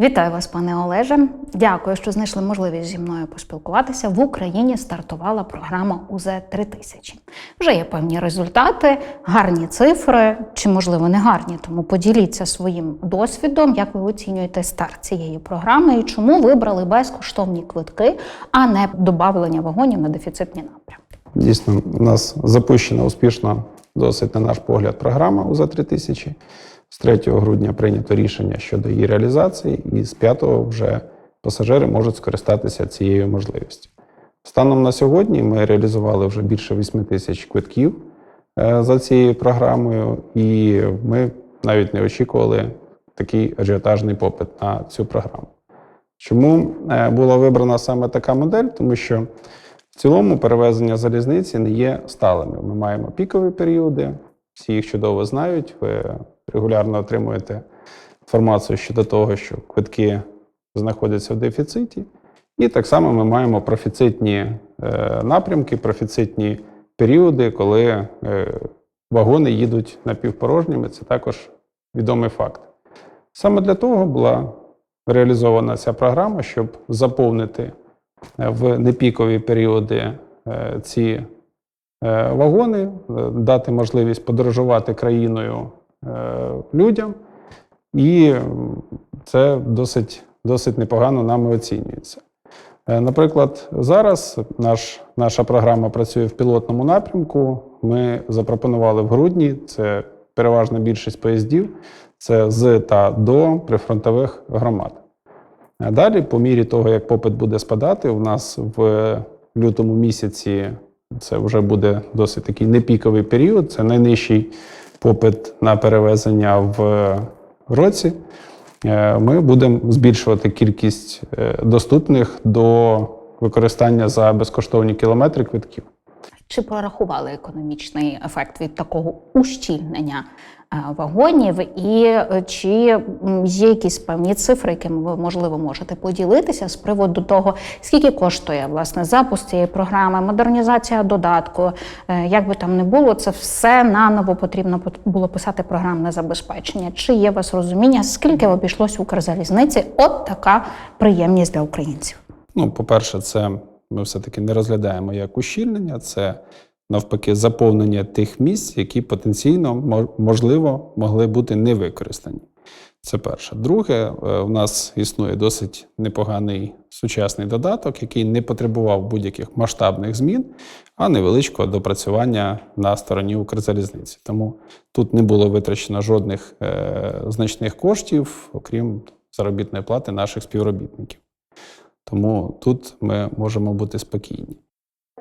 Вітаю вас, пане Олеже. Дякую, що знайшли можливість зі мною поспілкуватися. В Україні стартувала програма УЗ 3000 Вже є певні результати, гарні цифри, чи можливо не гарні. Тому поділіться своїм досвідом, як ви оцінюєте старт цієї програми і чому вибрали безкоштовні квитки, а не додавлення вагонів на дефіцитні напрямки. Дійсно, у нас запущена успішно, досить на наш погляд, програма УЗ 3000 З 3 грудня прийнято рішення щодо її реалізації, і з 5 вже пасажири можуть скористатися цією можливістю. Станом на сьогодні ми реалізували вже більше 8 тисяч квитків е, за цією програмою, і ми навіть не очікували такий ажіотажний попит на цю програму. Чому е, була вибрана саме така модель? Тому що в цілому перевезення залізниці не є сталими. Ми маємо пікові періоди, всі їх чудово знають. Регулярно отримуєте інформацію щодо того, що квитки знаходяться в дефіциті. І так само ми маємо профіцитні е, напрямки, профіцитні періоди, коли е, вагони їдуть напівпорожніми. Це також відомий факт. Саме для того була реалізована ця програма, щоб заповнити е, в непікові періоди ці вагони, дати можливість подорожувати країною людям. І це досить, досить непогано нами оцінюється. Е, Наприклад, зараз наш, наша програма працює в пілотному напрямку. Ми запропонували в грудні, це переважна більшість поїздів, це з та до прифронтових громад. Далі, по мірі того, як попит буде спадати, у нас в лютому місяці це вже буде досить такий непіковий період. Це найнижчий попит на перевезення в році. Е, Ми будемо збільшувати кількість е, доступних до використання за безкоштовні кілометри квитків. Чи прорахували економічний ефект від такого ущільнення е, вагонів, і е, чи є якісь певні цифри, якими ви можливо можете поділитися з приводу того, скільки коштує власне запуск цієї програми, модернізація додатку, Е, як би там не було, це все наново потрібно пот- було писати програмне забезпечення. Чи є у вас розуміння, скільки обійшлось Укрзалізниці? От така приємність для українців. Ну, по-перше, це ми все-таки не розглядаємо як ущільнення, це навпаки заповнення тих місць, які потенційно можливо могли бути не використані. Це перше. Друге, е, у нас існує досить непоганий сучасний додаток, який не потребував будь-яких масштабних змін, а невеличкого допрацювання на стороні Укрзалізниці. Тому тут не було витрачено жодних е, значних коштів, окрім заробітної плати наших співробітників. Тому тут ми можемо бути спокійні.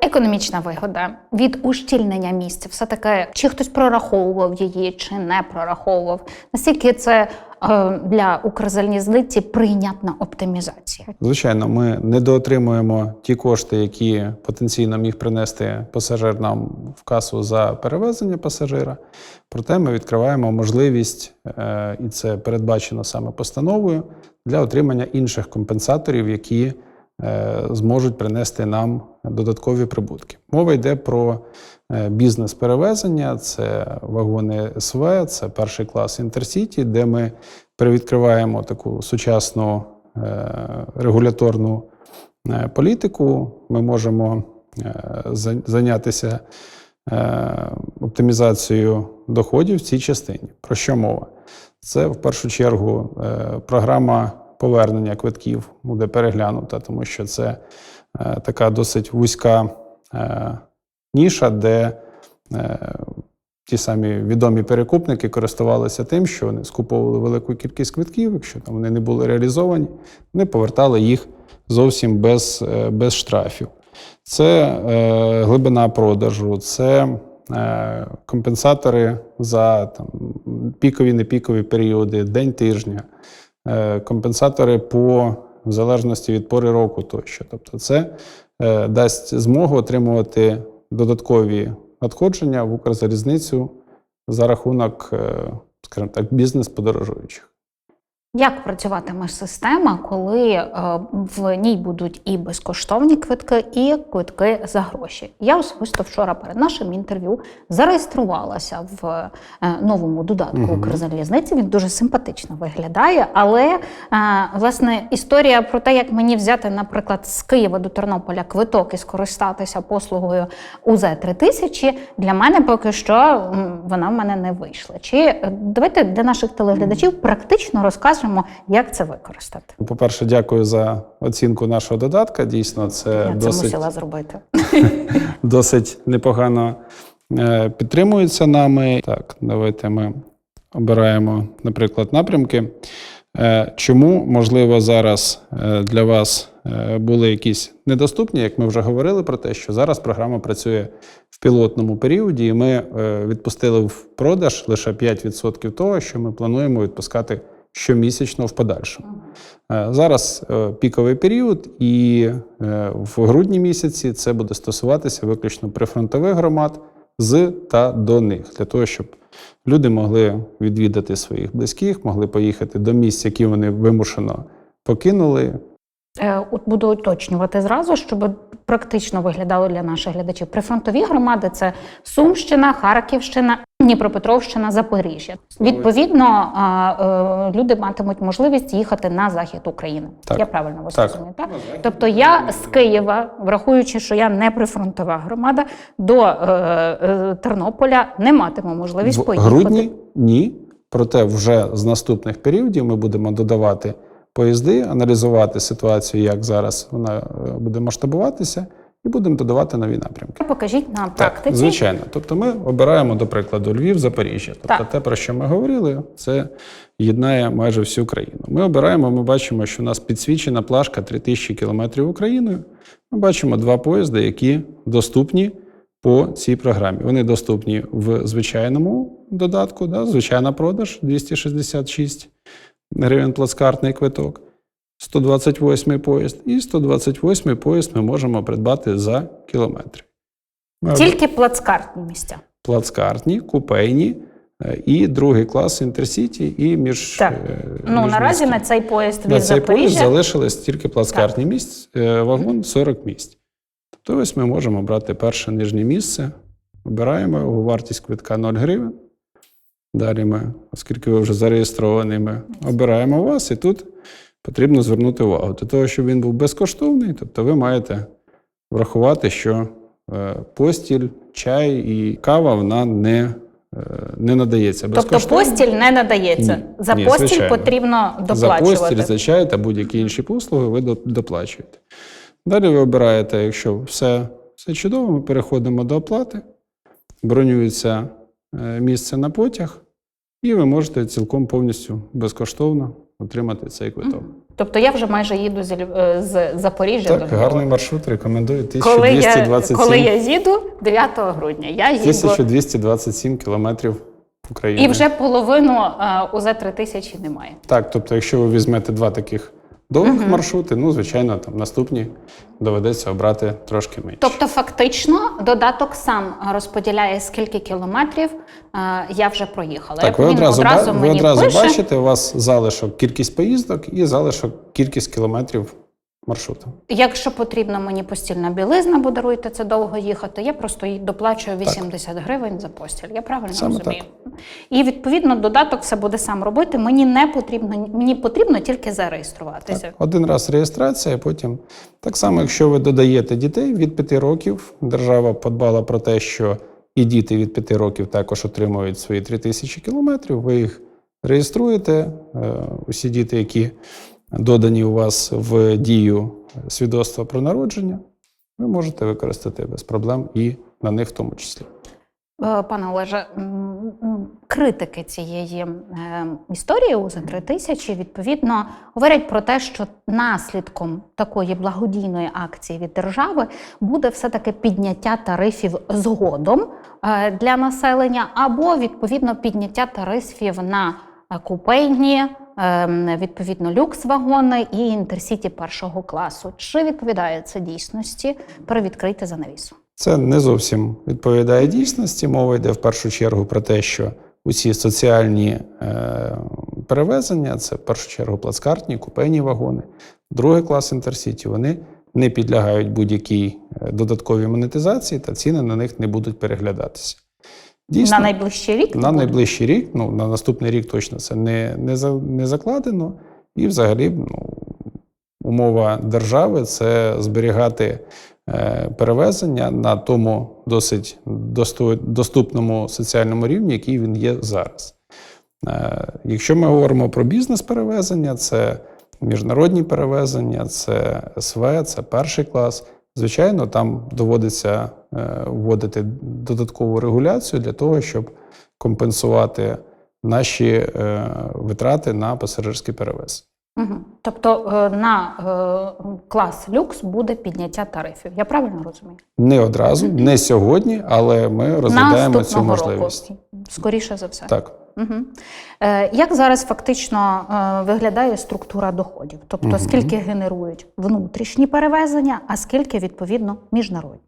Економічна вигода від ущільнення місць, все таки чи хтось прораховував її, чи не прораховував. Наскільки це е, для Укрзалізниці прийнятна оптимізація? Звичайно, ми недоотримуємо ті кошти, які потенційно міг принести пасажир нам в касу за перевезення пасажира. Проте ми відкриваємо можливість, е, і це передбачено саме постановою, для отримання інших компенсаторів, які зможуть принести нам додаткові прибутки. Мова йде про е, бізнес-перевезення, це вагони СВ, це перший клас Інтерсіті, де ми привідкриваємо таку сучасну е, регуляторну е, політику. Ми можемо е, зайнятися е, оптимізацією доходів в цій частині. Про що мова? Це в першу чергу е, програма повернення квитків буде переглянута, тому що це е, така досить вузька е, ніша, де е, ті самі відомі перекупники користувалися тим, що вони скуповували велику кількість квитків, якщо там вони не були реалізовані, вони повертали їх зовсім без, без штрафів. Це е, глибина продажу, це е, компенсатори за там, пікові, непікові періоди, день тижня, компенсатори по в залежності від пори року тощо. Тобто, це е, дасть змогу отримувати додаткові надходження в Укрзалізницю за рахунок, е, скажімо так, бізнес подорожуючих. Як працюватиме система, коли е, в ній будуть і безкоштовні квитки, і квитки за гроші? Я особисто вчора перед нашим інтерв'ю зареєструвалася в е, новому додатку. Укрзалізниці. Він дуже симпатично виглядає. Але е, власне історія про те, як мені взяти, наприклад, з Києва до Тернополя квиток і скористатися послугою УЗ 3000 для мене поки що вона в мене не вийшла. Чи давайте для наших телеглядачів практично розкажемо, як це використати. По-перше, дякую за оцінку нашого додатка. Дійсно, це Я це досить мусила зробити. досить непогано е, підтримується нами. Так, давайте ми обираємо, наприклад, напрямки. Е, Чому, можливо, зараз е, для вас були якісь недоступні, як ми вже говорили про те, що зараз програма працює в пілотному періоді, і ми відпустили в продаж лише 5% того, що ми плануємо відпускати щомісячно в подальшому. Е, Зараз е, піковий період, і е, в грудні місяці це буде стосуватися виключно прифронтових громад з та до них, для того, щоб люди могли відвідати своїх близьких, могли поїхати до місць, які вони вимушено покинули. Е, От буду уточнювати зразу, щоб практично виглядало для наших глядачів. Прифронтові громади це Сумщина, Харківщина, Дніпропетровщина, Запоріжжя. Відповідно, е, люди матимуть можливість їхати на захід України. Так. Я правильно вас Так. розумію, так? Тобто я з Києва, врахуючи, що я не прифронтова громада, до е, е, Тернополя не матиму можливість В поїхати. грудні ні. Проте вже з наступних періодів ми будемо додавати поїзди, аналізувати ситуацію, як зараз вона е, буде масштабуватися, і будемо додавати нові напрямки. Покажіть на Так, звичайно. Тобто ми обираємо, до прикладу, Львів, Запоріжжя. Тобто Так. те, про що ми говорили, це єднає майже всю країну. Ми обираємо, ми бачимо, що у нас підсвічена плашка 3000 кілометрів Україною. Ми бачимо два поїзди, які доступні по цій програмі. Вони доступні в звичайному додатку, да, звичайна продаж 266 гривень плацкартний квиток. 128 поїзд і 128 поїзд ми можемо придбати за кілометри. Ми Тільки плацкартні місця. плацкартні, купейні е, і другий клас інтерсіті, і між Так. е, Ну наразі міжміські. на цей поїзд на від цей поїзд Запоріжжя. залишилось тільки плацкартні місць, е, вагон 40 місць. Тобто ось ми можемо брати перше нижнє місце, обираємо його, вартість квитка 0 гривень. Далі ми, оскільки ви вже зареєстровані, ми обираємо вас, і тут потрібно звернути увагу. Для того, щоб він був безкоштовний, тобто ви маєте врахувати, що е, постіль, чай і кава вона не, е, не надається Тобто постіль не надається. Ні. За Ні, постіль звичайно. потрібно За постіль, за чай та будь-які інші послуги ви доплачуєте. Далі ви обираєте, якщо все, все чудово, ми переходимо до оплати, бронюється е, місце на потяг, і ви можете цілком повністю безкоштовно отримати цей квиток. Тобто я вже майже їду з, е, з Запоріжжя Так, до гарний маршрут, рекомендую. Коли я, 1227, коли я їду 9 грудня, я їду 1227 кілометрів України. і вже половину е, УЗ 3000 немає. Так, тобто, якщо ви візьмете два таких довгих маршрути, ну, звичайно, там наступні доведеться обрати трошки менше. Тобто, фактично, додаток сам розподіляє, скільки кілометрів е, я вже проїхала. Так, ви Як ви одразу, одразу, ви мені одразу пише, бачите, у вас залишок кількість поїздок і залишок кількість кілометрів маршруту. Якщо потрібна мені постільна білизна, бо даруйте це довго їхати, я просто їй доплачую 80 гривень за постіль. Я правильно Саме розумію? І відповідно додаток все буде сам робити. Мені не потрібно, мені потрібно тільки зареєструватися. Один раз реєстрація, потім так само, якщо ви додаєте дітей від 5 років, держава подбала про те, що і діти від 5 років також отримують свої 3000 кілометрів. Ви їх реєструєте. Е, Усі діти, які додані у вас в дію свідоцтва про народження, ви можете використати без проблем і на них в тому числі. Е, Пане Олеже, критики цієї е, історії у за 3000 відповідно говорять про те, що наслідком такої благодійної акції від держави буде все-таки підняття тарифів згодом е, для населення, або відповідно підняття тарифів на купейні, е, відповідно люкс-вагони і інтерсіті першого класу. Чи відповідає це дійсності? Перевідкрийте занавісу. Це не зовсім відповідає дійсності. Мова йде в першу чергу про те, що усі соціальні е, перевезення це в першу чергу плацкартні, купейні вагони. Другий клас інтерсіті вони не підлягають будь-якій е, додатковій монетизації, та ціни на них не будуть переглядатися. На найближчий рік? на найближчий рік, ну на наступний рік точно це не, не, за, не закладено. І взагалі ну, умова держави це зберігати е, перевезення на тому досить доступному соціальному рівні, який він є зараз. Е, якщо ми говоримо про бізнес-перевезення, це міжнародні перевезення, це СВ, це перший клас. Звичайно, там доводиться вводити додаткову регуляцію для того, щоб компенсувати наші е, витрати на пасажирські перевезення. Угу. Тобто е, на е, клас люкс буде підняття тарифів. Я правильно розумію? Не одразу, не сьогодні, але ми розглядаємо цю можливість. року. Скоріше за все. Так. Угу. Е, як зараз фактично е, виглядає структура доходів? Тобто, Мгм. скільки генерують внутрішні перевезення, а скільки відповідно міжнародні?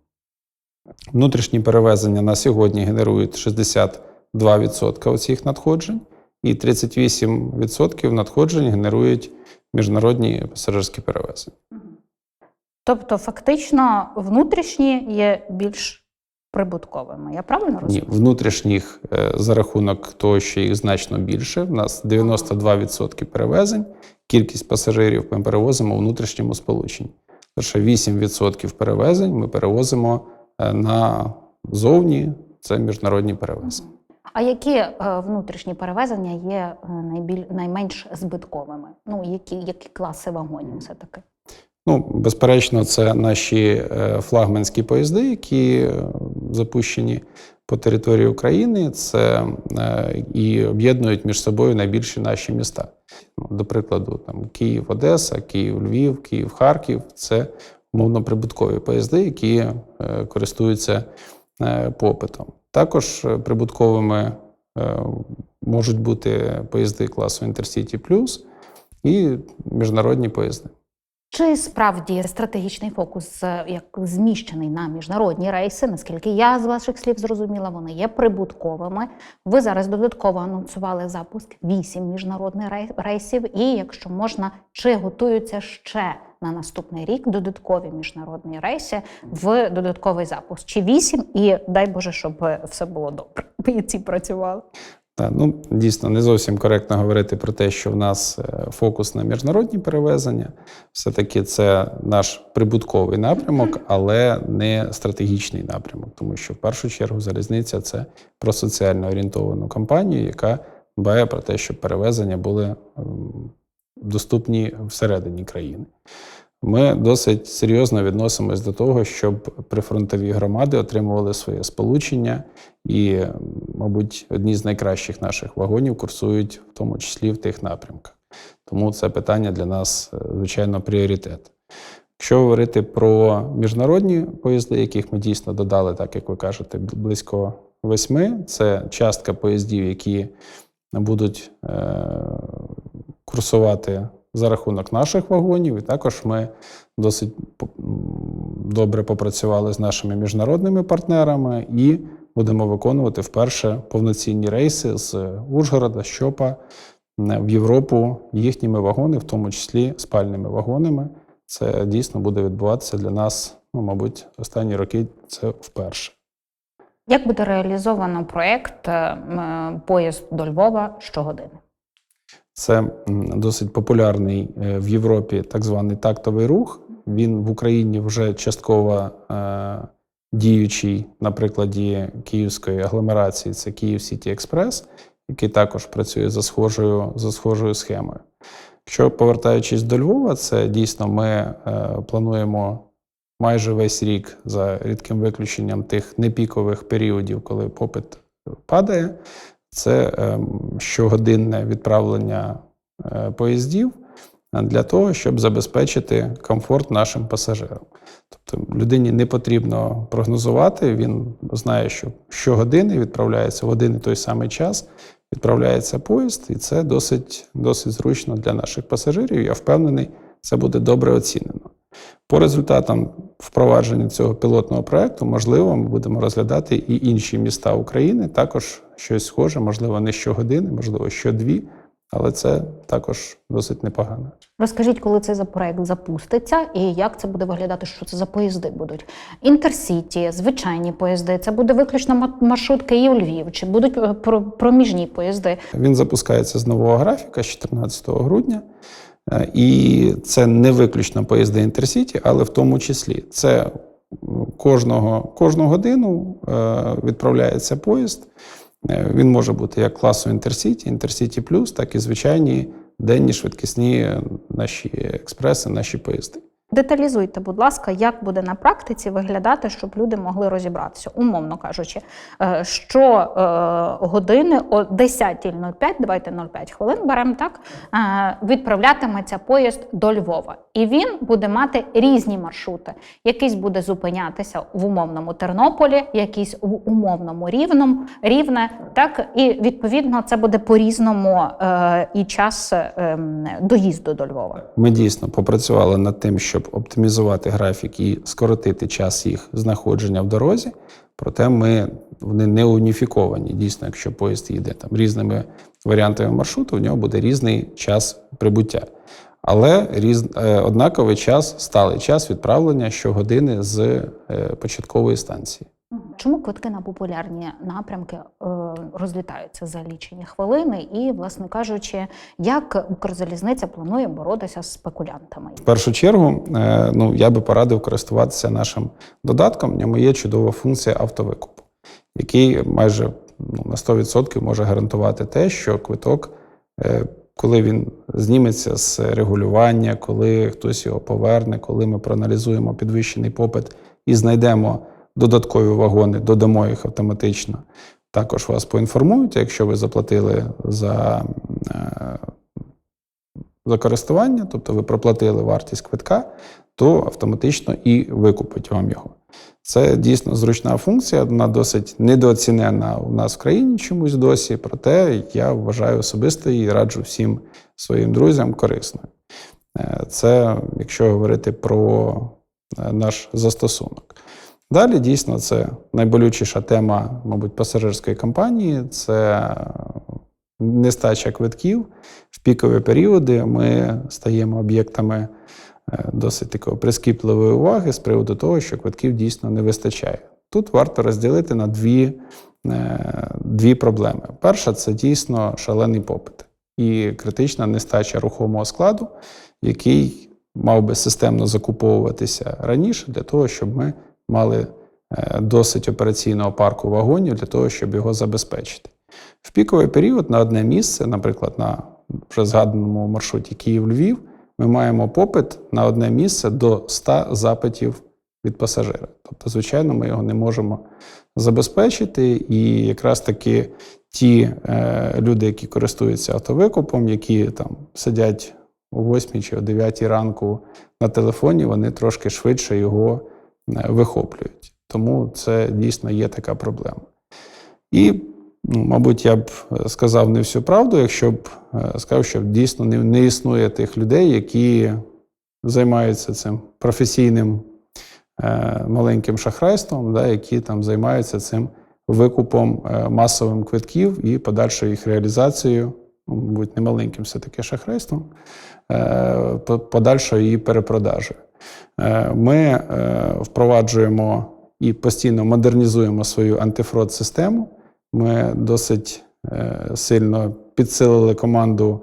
Внутрішні перевезення на сьогодні генерують 62% усіх надходжень, і 38% надходжень генерують міжнародні пасажирські перевезення. Тобто, фактично, внутрішні є більш прибутковими. Я правильно Ні, внутрішніх е, за рахунок того, що їх значно більше. У нас 92% перевезень. Кількість пасажирів ми перевозимо у внутрішньому сполученні. Лише 8% перевезень ми перевозимо на зовні. Це міжнародні перевезення. А які е, внутрішні перевезення є е, найбіль... найменш збитковими? Ну, які, які класи вагонів все таки? Ну, безперечно, це наші е, флагманські поїзди, які е, запущені по території України. Це е, і об'єднують між собою найбільші наші міста. Ну, До прикладу, там Київ, Одеса, Київ, Львів, Київ, Харків це умовно прибуткові поїзди, які е, користуються е, попитом. Також е, прибутковими можуть бути поїзди класу Intercity Plus і міжнародні поїзди. Чи справді стратегічний фокус е, як зміщений на міжнародні рейси? Наскільки я з ваших слів зрозуміла, вони є прибутковими. Ви зараз додатково анонсували запуск вісім міжнародних рей- рейсів. І якщо можна, чи готуються ще на наступний рік додаткові міжнародні рейси в додатковий запуск? Чи вісім? І дай Боже, щоб все було добре. І ці працювали. Так, ну дійсно не зовсім коректно говорити про те, що в нас е, фокус на міжнародні перевезення. Все-таки це наш прибутковий напрямок, але не стратегічний напрямок, тому що в першу чергу залізниця це про соціально орієнтовану компанію, яка дбає про те, щоб перевезення були ем, доступні всередині країни. Ми досить серйозно відносимось до того, щоб прифронтові громади отримували своє сполучення, і, мабуть, одні з найкращих наших вагонів курсують в тому числі в тих напрямках. Тому це питання для нас, е, звичайно, пріоритет. Якщо говорити про міжнародні поїзди, яких ми дійсно додали, так як ви кажете, близько восьми, це частка поїздів, які будуть е, курсувати за рахунок наших вагонів, і також ми досить добре попрацювали з нашими міжнародними партнерами і будемо виконувати вперше повноцінні рейси з Ужгорода, Щопа в Європу їхніми вагони, в тому числі спальними вагонами. Це дійсно буде відбуватися для нас, ну, мабуть, останні роки це вперше. Як буде реалізовано проєкт е, поїзд до Львова щогодини? Це досить популярний е, в Європі так званий тактовий рух. Він в Україні вже частково е, діючий на прикладі київської агломерації. Це Київ Сіті Експрес, який також працює за схожою, за схожою схемою. Якщо повертаючись до Львова, це дійсно ми е, плануємо майже весь рік за рідким виключенням тих непікових періодів, коли попит падає. Це ем, щогодинне відправлення е, поїздів для того, щоб забезпечити комфорт нашим пасажирам. Тобто людині не потрібно прогнозувати, він знає, що щогодини відправляється в один і той самий час, відправляється поїзд, і це досить, досить зручно для наших пасажирів. Я впевнений, це буде добре оцінено. По результатам впровадження цього пілотного проекту, можливо, ми будемо розглядати і інші міста України, також щось схоже, можливо, не щогодини, можливо, щодві, але це також досить непогано. Розкажіть, коли цей проект запуститься і як це буде виглядати, що це за поїзди будуть? Інтерсіті, звичайні поїзди, це буде виключно ма- маршрут Київ-Львів, чи будуть е, про- проміжні поїзди? Він запускається з нового графіка з 14 грудня. Е, І це не виключно поїзди Інтерсіті, але в тому числі це м, кожного, кожну годину е, відправляється поїзд. Е, Він може бути як класу Інтерсіті, Інтерсіті Плюс, так і звичайні денні швидкісні наші експреси, наші поїзди. Деталізуйте, будь ласка, як буде на практиці виглядати, щоб люди могли розібратися, умовно кажучи, е, що е, години о 10.05, давайте 05 хвилин беремо так, е, відправлятиметься поїзд до Львова. І він буде мати різні маршрути. Якийсь буде зупинятися в умовному Тернополі, якийсь в умовному рівному, рівне. Так і відповідно це буде по-різному і час е, доїзду до Львова. Ми дійсно попрацювали над тим, щоб оптимізувати графік і скоротити час їх знаходження в дорозі. Проте ми вони не уніфіковані. Дійсно, якщо поїзд їде там різними варіантами маршруту, в нього буде різний час прибуття. Але різ, е, однаковий час, сталий час відправлення щогодини з е, початкової станції. Чому квитки на популярні напрямки е, розлітаються за лічені хвилини? І, власне кажучи, як Укрзалізниця планує боротися з спекулянтами? В першу чергу, е, ну я би порадив користуватися нашим додатком. В ньому є чудова функція автовикупу, який майже ну, на 100% може гарантувати те, що квиток, е, коли він зніметься з регулювання, коли хтось його поверне, коли ми проаналізуємо підвищений попит і знайдемо додаткові вагони, додамо їх автоматично. Також вас поінформують, якщо ви заплатили за е, за користування, тобто ви проплатили вартість квитка, то автоматично і викупить вам його. Це дійсно зручна функція, вона досить недооцінена у нас в країні чомусь досі, проте я вважаю особисто і раджу всім своїм друзям корисною. Е, Це якщо говорити про е, наш застосунок. Далі дійсно це найболючіша тема, мабуть, пасажирської компанії це нестача квитків. В пікові періоди ми стаємо об'єктами е, досить такої прискіпливої уваги з приводу того, що квитків дійсно не вистачає. Тут варто розділити на дві, е, дві проблеми. Перша це дійсно шалений попит і критична нестача рухомого складу, який мав би системно закуповуватися раніше для того, щоб ми мали е, досить операційного парку вагонів для того, щоб його забезпечити. В піковий період на одне місце, наприклад, на вже згаданому маршруті Київ-Львів, ми маємо попит на одне місце до 100 запитів від пасажира. Тобто, звичайно, ми його не можемо забезпечити. І якраз таки ті е, люди, які користуються автовикупом, які там сидять о 8 чи о 9 ранку на телефоні, вони трошки швидше його вихоплюють. Тому це дійсно є така проблема. І, ну, мабуть, я б е, сказав не всю правду, якщо б е, сказав, що дійсно не, існує тих людей, які займаються цим професійним е, маленьким шахрайством, да, які там займаються цим викупом е, масовим квитків і подальшою їх реалізацією, ну, мабуть, не маленьким все-таки шахрайством, е, подальшою її перепродажею. Е, Ми е, впроваджуємо і постійно модернізуємо свою антифрод-систему. Ми досить е, сильно підсилили команду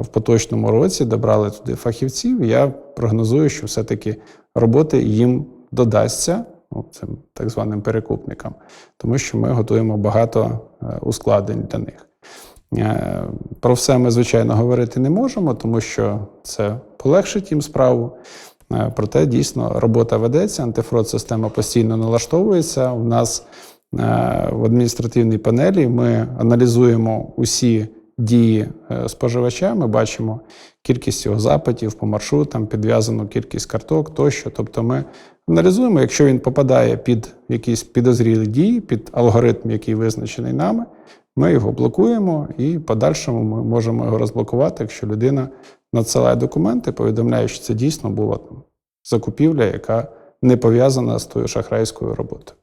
в поточному році, добрали туди фахівців. Я прогнозую, що все-таки роботи їм додасться ну, цим так званим перекупникам, тому що ми готуємо багато ускладнень для них. Про все ми, звичайно, говорити не можемо, тому що це полегшить їм справу. Е, Проте дійсно робота ведеться, антифрод-система постійно налаштовується. У нас е, в адміністративній панелі ми аналізуємо усі дії е, споживача. Ми бачимо кількість його запитів по маршрутам, підв'язану кількість карток тощо. Тобто ми аналізуємо, якщо він попадає під якісь підозрілі дії, під алгоритм, який визначений нами, ми його блокуємо і в подальшому ми можемо його розблокувати, якщо людина надсилає документи, повідомляє, що це дійсно була там закупівля, яка не пов'язана з тою шахрайською роботою.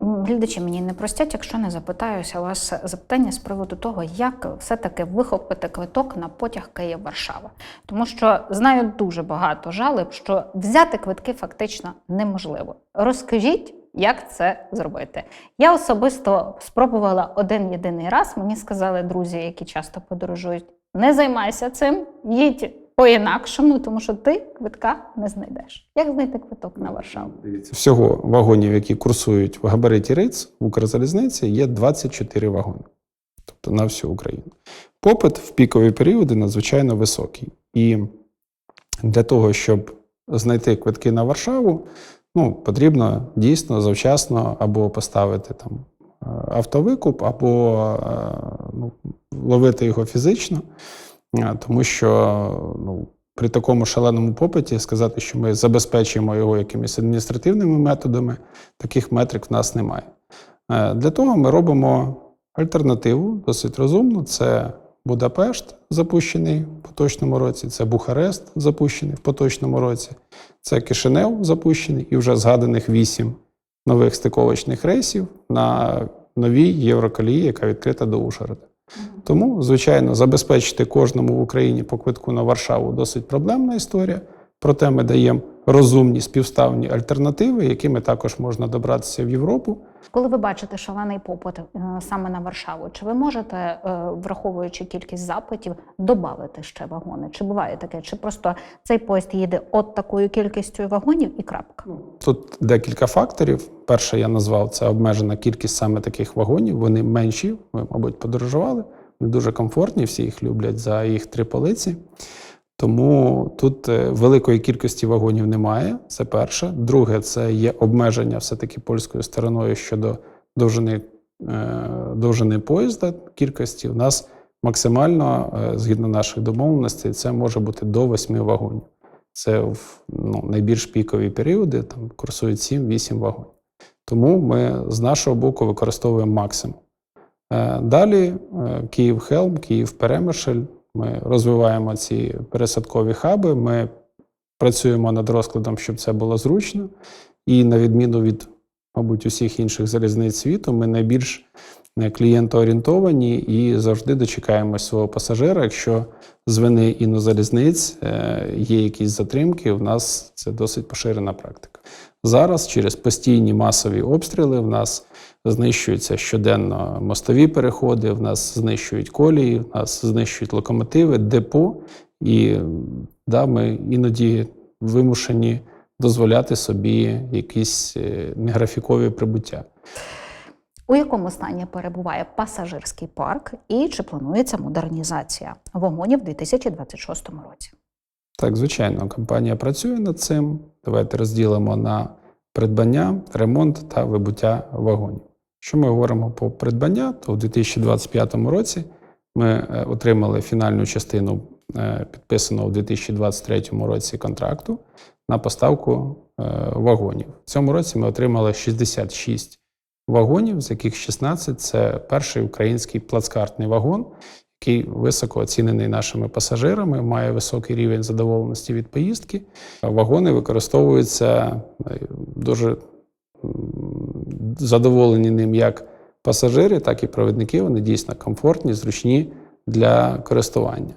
глядачі мені не простять, якщо не запитаюся у вас запитання з приводу того, як все-таки вихопити квиток на потяг Київ-Варшава. Тому що знаю дуже багато жалоб, що взяти квитки фактично неможливо. Розкажіть, як це зробити. Я особисто спробувала один єдиний раз. Мені сказали друзі, які часто подорожують, не займайся цим, їдь по-інакшому, тому що ти квитка не знайдеш. Як знайти квиток на Варшаву? Всього вагонів, які курсують в габариті РИЦ в Укрзалізниці, є 24 вагони, тобто на всю Україну. Попит в пікові періоди надзвичайно високий. І для того, щоб знайти квитки на Варшаву, ну, потрібно дійсно завчасно або поставити там автовикуп, або е, ну, ловити його фізично, Е, тому що ну, при такому шаленому попиті сказати, що ми забезпечуємо його якимись адміністративними методами, таких метрик в нас немає. Е, Для того ми робимо альтернативу, досить розумну. Це Будапешт, запущений в поточному році, це Бухарест, запущений в поточному році, це Кишинев, запущений, і вже згаданих вісім нових стиковочних рейсів на новій Євроколії, яка відкрита до Ужгорода. Тому, звичайно, забезпечити кожному в Україні по квитку на Варшаву досить проблемна історія. Проте ми даємо розумні співставні альтернативи, якими також можна добратися в Європу. Коли ви бачите шалений попит е, саме на Варшаву, чи ви можете, е, враховуючи кількість запитів, додати ще вагони? Чи буває таке? Чи просто цей поїзд їде от такою кількістю вагонів і крапка? Тут декілька факторів. Перше, я назвав це обмежена кількість саме таких вагонів. Вони менші, ви, мабуть, подорожували. Вони дуже комфортні, всі їх люблять за їх три полиці. Тому тут е, великої кількості вагонів немає. Це перше. Друге, це є обмеження все-таки польською стороною щодо довжини, е, довжини поїзда. Кількості у нас максимально, е, згідно наших домовленостей, це може бути до 8 вагонів. Це в ну, найбільш пікові періоди, там курсують 7-8 вагонів. Тому ми з нашого боку використовуємо максимум. Далі Київ-Хелм, Київ-Перемишль. Ми розвиваємо ці пересадкові хаби. Ми працюємо над розкладом, щоб це було зручно. І на відміну від, мабуть, усіх інших залізниць світу, ми найбільш е, клієнтоорієнтовані і завжди дочекаємось свого пасажира. Якщо з вини інозалізниць е, є якісь затримки, у нас це досить поширена практика. Зараз через постійні масові обстріли в нас знищуються щоденно мостові переходи, в нас знищують колії, в нас знищують локомотиви, депо, і да, ми іноді вимушені дозволяти собі якісь е, неграфікові прибуття. У якому стані перебуває пасажирський парк і чи планується модернізація вагонів у 2026 році? Так, звичайно, компанія працює над цим. Давайте розділимо на придбання, ремонт та вибуття вагонів. Якщо ми говоримо про придбання, то в 2025 році ми е, отримали фінальну частину е, підписаного в 2023 році контракту на поставку е, вагонів. В цьому році ми отримали 66 вагонів, з яких 16 – це перший український плацкартний вагон, який високо оцінений нашими пасажирами, має високий рівень задоволеності від поїздки. Вагони використовуються дуже задоволені ним як пасажири, так і провідники. Вони дійсно комфортні, зручні для користування.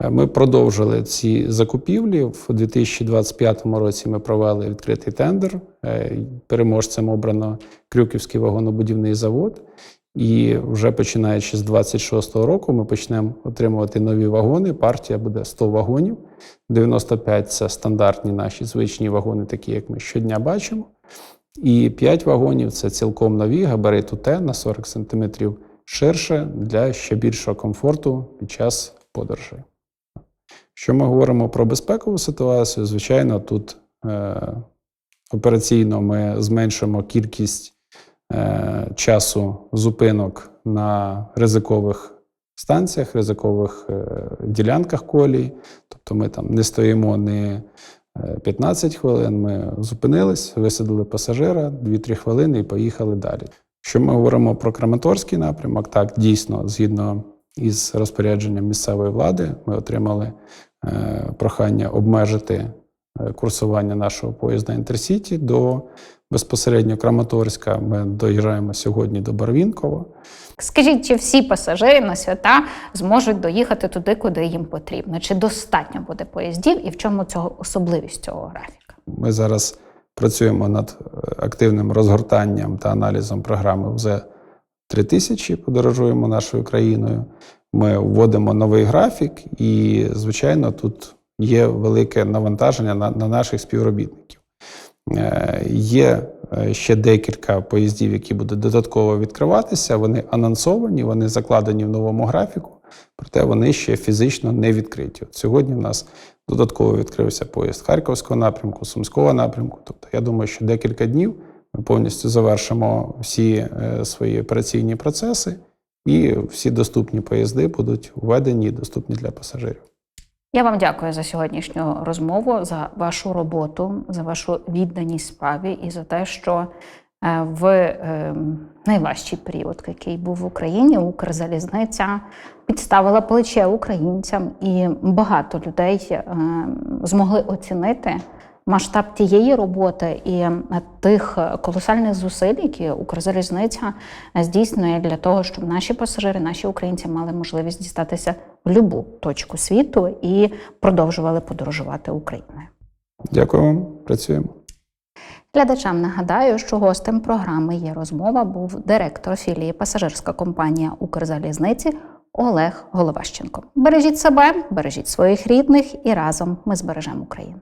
Е, Ми продовжили ці закупівлі. В 2025 році ми провели відкритий тендер. Е, Переможцем обрано Крюківський вагонобудівний завод. І вже починаючи з 26-го року ми почнемо отримувати нові вагони. Партія буде 100 вагонів. 95 – це стандартні наші звичні вагони, такі як ми щодня бачимо. І 5 вагонів це цілком нові габариту Т на 40 см ширше для ще більшого комфорту під час подорожей. Якщо ми говоримо про безпекову ситуацію, звичайно, тут е, операційно ми зменшимо кількість е, часу зупинок на ризикових станціях, ризикових е, ділянках колії. Тобто ми там не стоїмо не 15 хвилин, ми зупинились, висадили пасажира 2-3 хвилини і поїхали далі. Що ми говоримо про Краматорський напрямок, так дійсно, згідно із розпорядженням місцевої влади, ми отримали е, прохання обмежити е, курсування нашого поїзда Інтерсіті до безпосередньо Краматорська. Ми доїжджаємо сьогодні до Барвінкова. Скажіть, чи всі пасажири на свята зможуть доїхати туди, куди їм потрібно? Чи достатньо буде поїздів, і в чому цього особливість цього графіка? Ми зараз працюємо над е, активним розгортанням та аналізом програми ВЗ 3000, подорожуємо нашою країною. Ми вводимо новий графік, і, звичайно, тут є велике навантаження на, на наших співробітників. Е, Є е, ще декілька поїздів, які будуть додатково відкриватися. Вони анонсовані, вони закладені в новому графіку, проте вони ще фізично не відкриті. От сьогодні в нас додатково відкрився поїзд Харківського напрямку, Сумського напрямку. Тобто, я думаю, що декілька днів ми повністю завершимо всі е, свої операційні процеси, і всі доступні поїзди будуть введені і доступні для пасажирів. Я вам дякую за сьогоднішню розмову, за вашу роботу, за вашу відданість справі і за те, що е, в е, найважчий період, який був в Україні, Укрзалізниця підставила плече українцям, і багато людей е, змогли оцінити масштаб тієї роботи і е, тих колосальних зусиль, які Укрзалізниця здійснює для того, щоб наші пасажири, наші українці мали можливість дістатися в будь-яку точку світу і продовжували подорожувати Україною. Дякую вам, працюємо. Глядачам нагадаю, що гостем програми є розмова був директор філії пасажирська компанія Укрзалізниці Олег Головащенко. Бережіть себе, бережіть своїх рідних, і разом ми збережемо Україну.